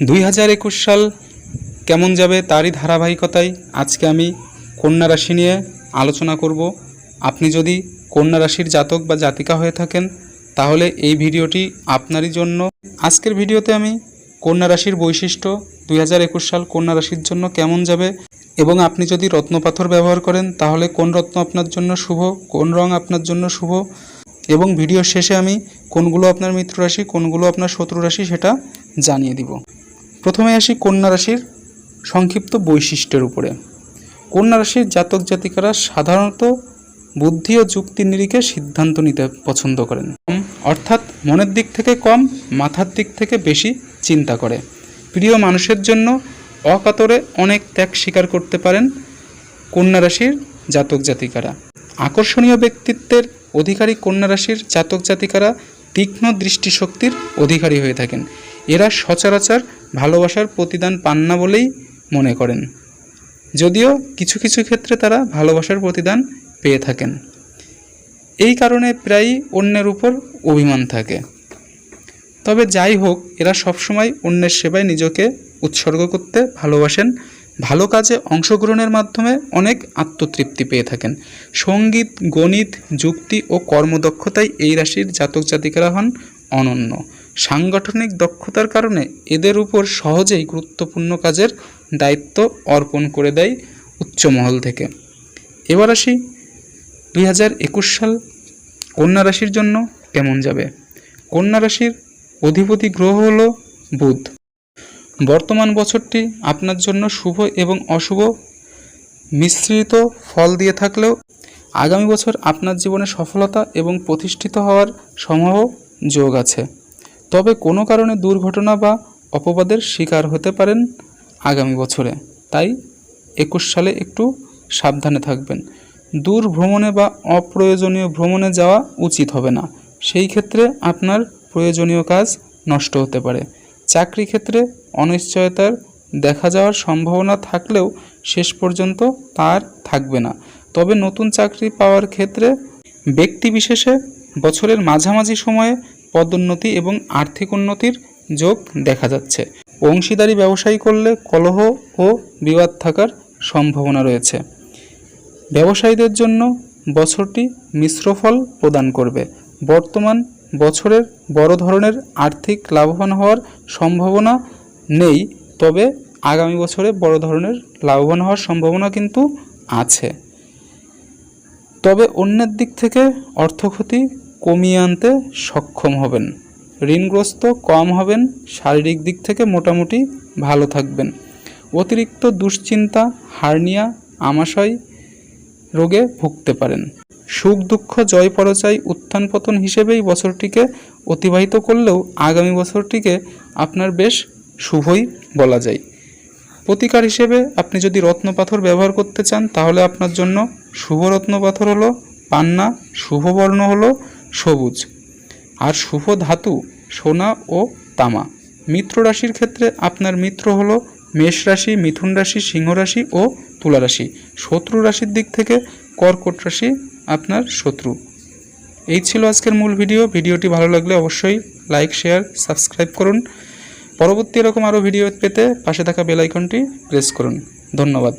দুই হাজার একুশ সাল কেমন যাবে তারই ধারাবাহিকতায় আজকে আমি কন্যা রাশি নিয়ে আলোচনা করব। আপনি যদি কন্যা রাশির জাতক বা জাতিকা হয়ে থাকেন, তাহলে এই ভিডিওটি আপনারই জন্য। আজকের ভিডিওতে আমি কন্যা রাশির বৈশিষ্ট্য, দুই হাজার একুশ সাল কন্যা রাশির জন্য কেমন যাবে এবং আপনি যদি রত্নপাথর ব্যবহার করেন, তাহলে কোন রত্ন আপনার জন্য শুভ, কোন রং আপনার জন্য শুভ এবং ভিডিওর শেষে আমি কোনগুলো আপনার মিত্র রাশি, কোনগুলো আপনার শত্রু রাশি সেটা জানিয়ে দিব। প্রথমে আসি কন্যা রাশির সংক্ষিপ্ত বৈশিষ্ট্যের উপরে। কন্যা রাশির জাতক জাতিকারা সাধারণত বুদ্ধি ও যুক্তির নিরিখে সিদ্ধান্ত নিতে পছন্দ করেন। অর্থাৎ মনের দিক থেকে কম, মাথার দিক থেকে বেশি চিন্তা করে। প্রিয় মানুষের জন্য অকাতরে অনেক ত্যাগ স্বীকার করতে পারেন কন্যা রাশির জাতক জাতিকারা। আকর্ষণীয় ব্যক্তিত্বের অধিকারী কন্যা রাশির জাতক জাতিকারা তীক্ষ্ণ দৃষ্টিশক্তির অধিকারী হয়ে থাকেন। এরা সচরাচর ভালোবাসার প্রতিদান পান না বলেই মনে করেন। যদিও কিছু কিছু ক্ষেত্রে তারা ভালোবাসার প্রতিদান পেয়ে থাকেন। এই কারণে প্রায়ই অন্যের উপর অভিমান থাকে। তবে যাই হোক, এরা সবসময় অন্যের সেবায় নিজেকে উৎসর্গ করতে ভালোবাসেন। ভালো কাজে অংশগ্রহণের মাধ্যমে অনেক আত্মতৃপ্তি পেয়ে থাকেন। সংগীত, গণিত, যুক্তি ও কর্মদক্ষতায় এই রাশির জাতক জাতিকারা হন অনন্য। সাংগঠনিক দক্ষতার কারণে এদের উপর সহজেই গুরুত্বপূর্ণ কাজের দায়িত্ব অর্পণ করে দেয় উচ্চমহল থেকে। এবার আসি দুই হাজার একুশ সাল কন্যা রাশির জন্য কেমন যাবে? কন্যা রাশির অধিপতি গ্রহ হল বুধ। বর্তমান বছরটি আপনার জন্য শুভ এবং অশুভ। মিশ্রিত ফল দিয়ে থাকলেও আগামী বছর আপনার জীবনে সফলতা এবং প্রতিষ্ঠিত হওয়ার সম্ভাব যোগ আছে। তবে কোনো কারণে দুর্ঘটনা বা অপবাদের শিকার হতে পারেন আগামী বছরে। তাই একুশ সালে একটু সাবধানে থাকবেন। দূর ভ্রমণে বা অপ্রয়োজনীয় ভ্রমণে যাওয়া উচিত হবে না। সেই ক্ষেত্রে আপনার প্রয়োজনীয় কাজ নষ্ট হতে পারে। চাকরি ক্ষেত্রে অনিশ্চয়তার দেখা যাওয়ার সম্ভাবনা থাকলেও শেষ পর্যন্ত তার থাকবে না। তবে নতুন চাকরি পাওয়ার ক্ষেত্রে ব্যক্তি বিশেষে বছরের মাঝামাঝি সময়ে পদোন্নতি এবং আর্থিক উন্নতির যোগ দেখা যাচ্ছে। অংশীদারি ব্যবসায়ী করলে কলহ ও বিবাদ থাকার সম্ভাবনা রয়েছে। ব্যবসায়ীদের জন্য বছরটি মিশ্র ফল প্রদান করবে। বর্তমান বছরের বড় ধরনের আর্থিক লাভবান হওয়ার সম্ভাবনা নেই, তবে আগামী বছরে বড় ধরনের লাভবান হওয়ার সম্ভাবনা কিন্তু আছে। তবে অন্যের দিক থেকে অর্থক্ষতি কমিয়ে আনতে সক্ষম হবেন। ঋণগ্রস্ত কম হবেন, শারীরিক দিক থেকে মোটামুটি ভালো থাকবেন। অতিরিক্ত দুশ্চিন্তা, হার্নিয়া, আমাশয় রোগে ভুগতে পারেন। সুখ, দুঃখ, জয়, পরাজয়, উত্থান, পতন হিসেবেই বছরটিকে অতিবাহিত করলেও আগামী বছরটিকে আপনার বেশ শুভই বলা যায়। প্রতিকার হিসেবে আপনি যদি রত্নপাথর ব্যবহার করতে চান, তাহলে আপনার জন্য শুভ রত্নপাথর হলো পান্না, শুভ বর্ণ হলো সবুজ। আর শুভ ধাতু সোনা ও তামা। মিত্র রাশির ক্ষেত্রে আপনার মিত্র হলো মেষ রাশি, মিথুন রাশি, সিংহ রাশি ও তুলা রাশি। শত্রু রাশির দিক থেকে কর্কট রাশি আপনার শত্রু। এই ছিল আজকের মূল ভিডিও। ভিডিওটি ভালো লাগলে অবশ্যই লাইক, শেয়ার, সাবস্ক্রাইব করুন। পরবর্তী এরকম আরও ভিডিও পেতে পাশে থাকা বেল আইকনটি প্রেস করুন। ধন্যবাদ।